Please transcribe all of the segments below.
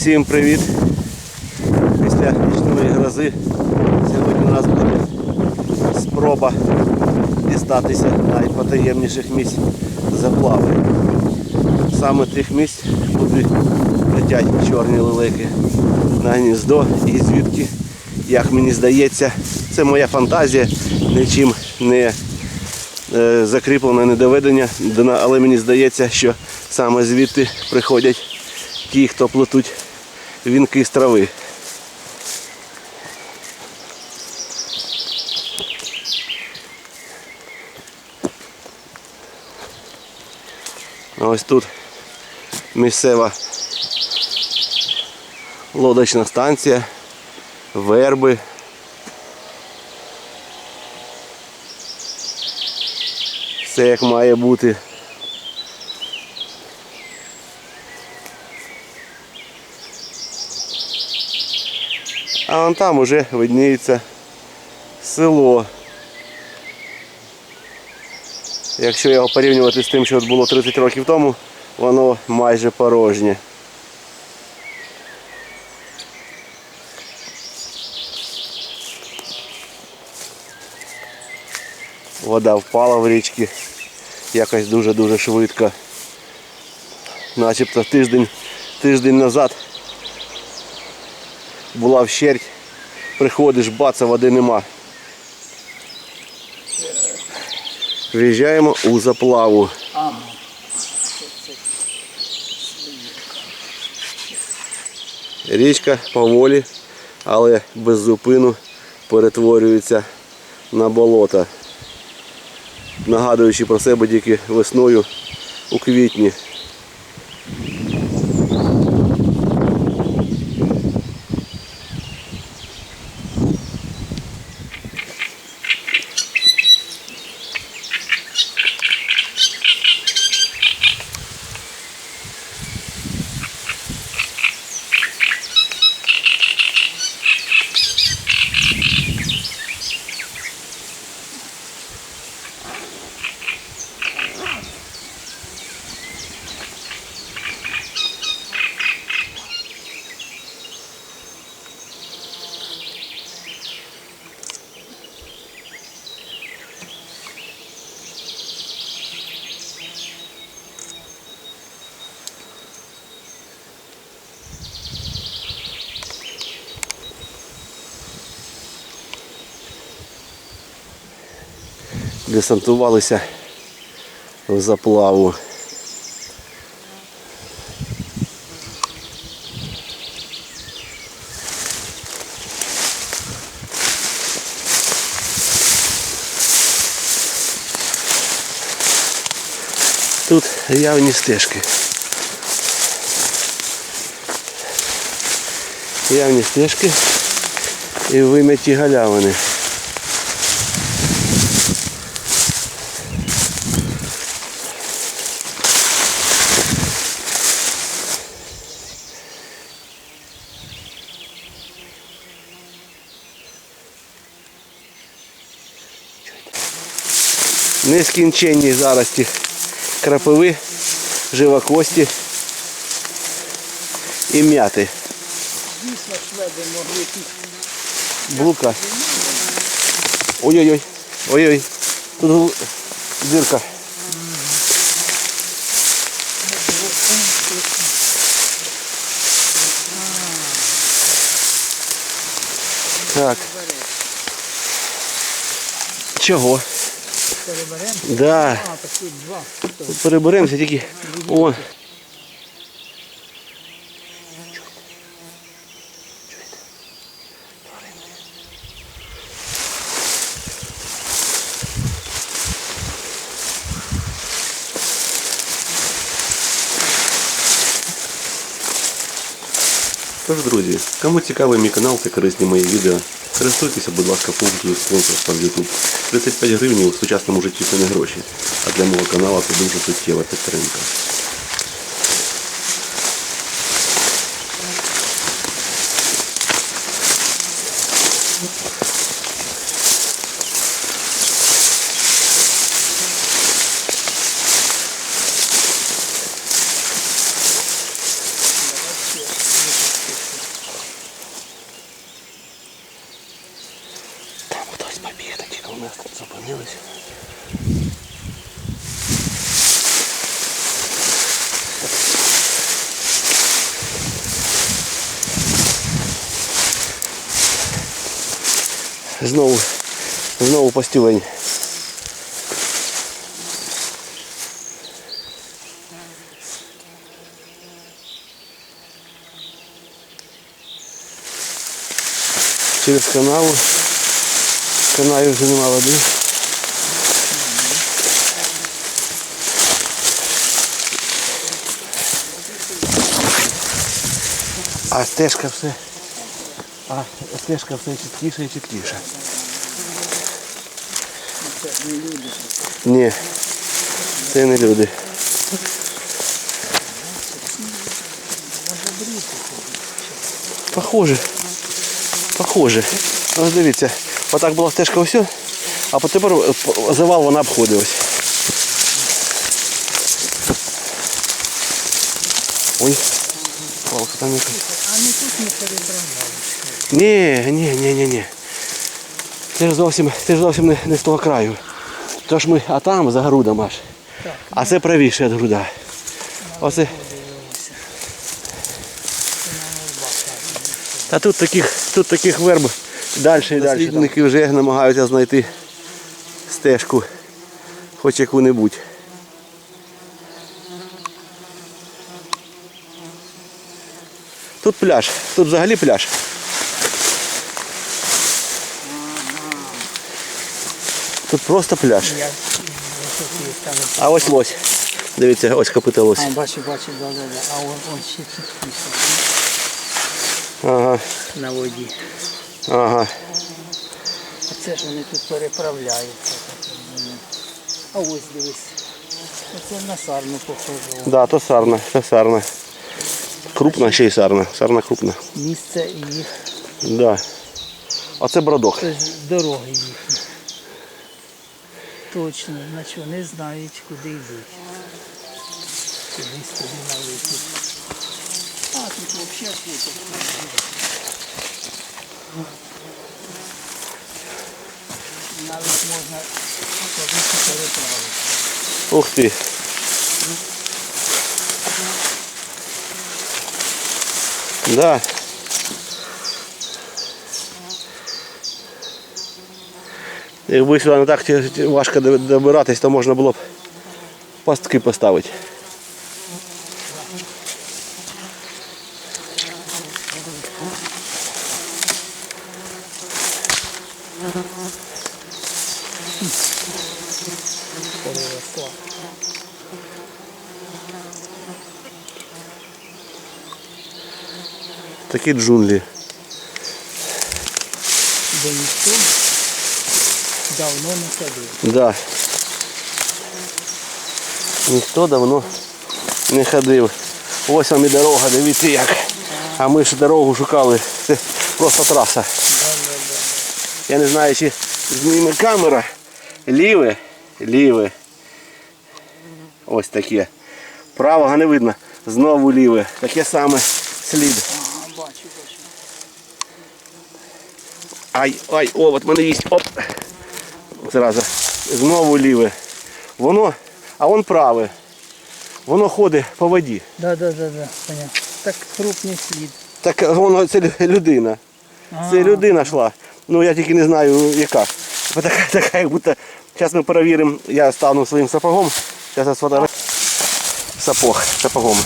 Всім привіт! Після нічної грози сьогодні у нас буде спроба дістатися найпотаємніших місць заплави. Саме тих місць, куди летять чорні лелеки на гніздо і звідки, як мені здається, це моя фантазія, нічим не е, закріплено, не доведення, але мені здається, що саме звідти приходять ті, хто плетуть вінки з трави. Ось тут місцева лодочна станція, верби. Все як має бути. А вон там уже видніється село. Якщо його порівнювати з тим, що було 30 років тому, воно майже порожнє. Вода впала в річки якось дуже-дуже швидко. Начебто тиждень, тиждень назад була вщерть, приходиш, баца, води нема. Виїжджаємо у заплаву. Річка поволі, але без зупину перетворюється на болото, нагадуючи про себе тільки весною у квітні. Десантувалися в заплаву. Тут явні стежки. Явні стежки і вим'яті галявини. Нескінченні зарості крапиви, живокості і м'яти. Дійсно шведи могли тут Блука. Ой-ой-ой. Ой-ой. Тут дирка. Так. Чого? переберемо. Да. А, так тут два. Переберемося тільки. О. Тож, друзі, кому цікавий мій канал та корисні мої відео, Користуйтеся, будь ласка, функцією спонсорства в YouTube. 35 гривень у сучасному житті це не гроші, а для мого каналу це дуже суттєва підтримка. Знову, знову постілень. Через канаву. В канаві вже нема води. А стежка все. А стежка все чіткіше і чіткіше. Це не люди. Ні, це не люди. Похоже. Похоже. Ось дивіться, отак була стежка ось, а тепер е, по- завал вона обходилась. Ой, палка там якась. А не тут не перебрали. Ні, ні, ні, ні, ні. Це ж зовсім, це ж зовсім не, не з того краю. Тож ми, а там за грудом аж. А це правіше від груда. Оце. Та тут таких, тут таких верб далі і далі. Дослідники вже намагаються знайти стежку, хоч яку-небудь. Тут пляж, тут взагалі пляж. Просто пляж. А ось лось. Дивіться, ось копита лось. А, бачу, бачу, да, да, да. А он, он ще чіткіше Ага, на воді. ага. А це ж вони тут переправляються. А ось дивись. Оце на сарну похоже. Да, то сарна, це сарна. Крупна ще й сарна. Сарна крупна. Місце їх, Да. А це бродок. це дороги їхні. Точно, значить вони знають, куди йдуть. Кудись туди налетить. А, тут взагалі фото. Навіть можна ходити переправити. Ух ти. Да. Якби сюди не так ті- ті- важко до- добиратись, то можна було б пастки поставити. Переросла. Такі джунглі. Де ніхто Давно не ходив. Да. Ніхто давно не ходив. Ось вам і дорога, дивіться як. А ми ж дорогу шукали. Це просто траса. Я не знаю, чи зніме камера. Ліве, ліве. Ось таке. Правого не видно. Знову ліве. Таке саме слід. Ай, ай, о, от мене їсть. Оп. Зразу. Знову ліве. Воно, а вон праве. Воно ходить по воді. Да, да, да, да, понятно. Так крупний слід. Так воно це лю- людина. Це людина йшла. Ну я тільки не знаю яка. Така, така як будто. Зараз ми перевіримо, я стану своїм сапогом. Зараз я сфотографую. Сапог сапогом.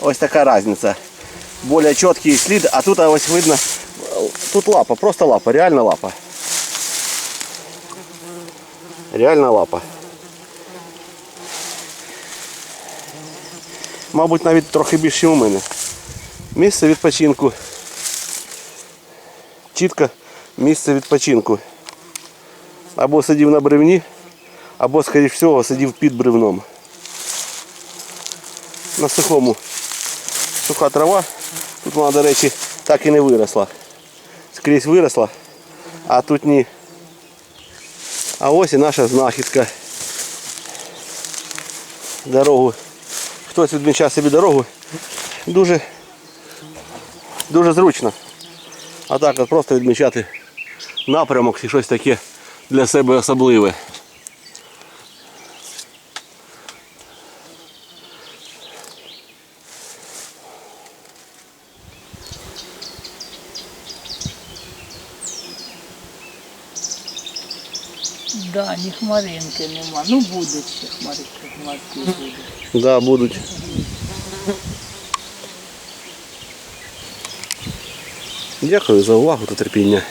Ось така різниця. Более чіткий слід, а тут ось видно, тут лапа, просто лапа, реально лапа. Реально лапа. Мабуть, навіть трохи більше, у мене. Місце відпочинку. Чітко місце відпочинку. Або сидів на бревні, або, скоріш всього, сидів під бревном. На сухому. Суха трава. Тут вона, до речі, так і не виросла. Скрізь виросла, а тут ні. А ось і наша знахідка. Дорогу. Хтось відмічав собі дорогу. Дуже, дуже зручно. А так от просто відмічати напрямок і щось таке для себе особливе. Да, ні хмаринки нема. Ну будуть ще хмаринки, хмарки будуть. Да, будуть. Дякую за увагу та терпіння.